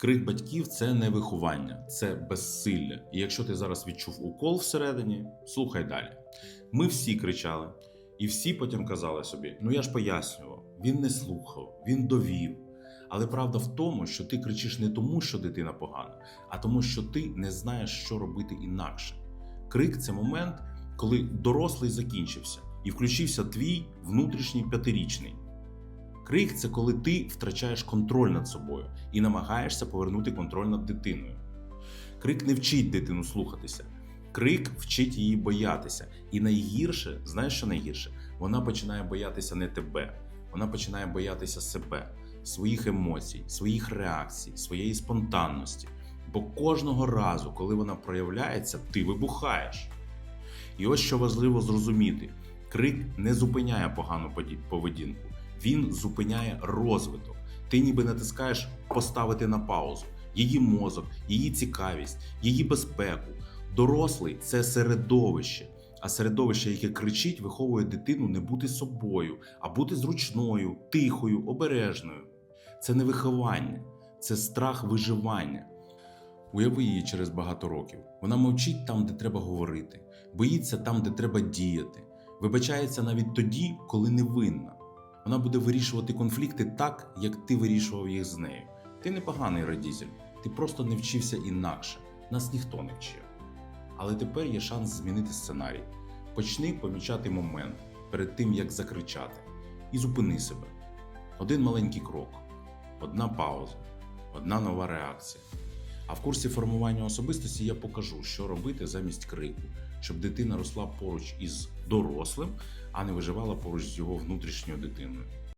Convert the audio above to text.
Крик батьків це не виховання, це безсилля. І якщо ти зараз відчув укол всередині, слухай далі. Ми всі кричали, і всі потім казали собі: ну я ж пояснював, він не слухав, він довів. Але правда в тому, що ти кричиш не тому, що дитина погана, а тому, що ти не знаєш, що робити інакше. Крик це момент, коли дорослий закінчився і включився твій внутрішній п'ятирічний. Крик це коли ти втрачаєш контроль над собою і намагаєшся повернути контроль над дитиною. Крик не вчить дитину слухатися. Крик вчить її боятися. І найгірше, знаєш, що найгірше? Вона починає боятися не тебе, вона починає боятися себе, своїх емоцій, своїх реакцій, своєї спонтанності. Бо кожного разу, коли вона проявляється, ти вибухаєш. І ось що важливо зрозуміти: крик не зупиняє погану поведінку, він зупиняє розвиток. Ти ніби натискаєш поставити на паузу її мозок, її цікавість, її безпеку. Дорослий це середовище. А середовище, яке кричить, виховує дитину не бути собою, а бути зручною, тихою, обережною. Це не виховання, це страх виживання. Уяви її через багато років. Вона мовчить там, де треба говорити, боїться там, де треба діяти, вибачається навіть тоді, коли не винна. Вона буде вирішувати конфлікти так, як ти вирішував їх з нею. Ти не поганий родитель, ти просто не вчився інакше. Нас ніхто не вчив. Але тепер є шанс змінити сценарій. Почни помічати момент перед тим, як закричати, і зупини себе. Один маленький крок, одна пауза, одна нова реакція. А в курсі формування особистості я покажу, що робити замість крику, щоб дитина росла поруч із дорослим, а не виживала поруч з його внутрішньою дитиною.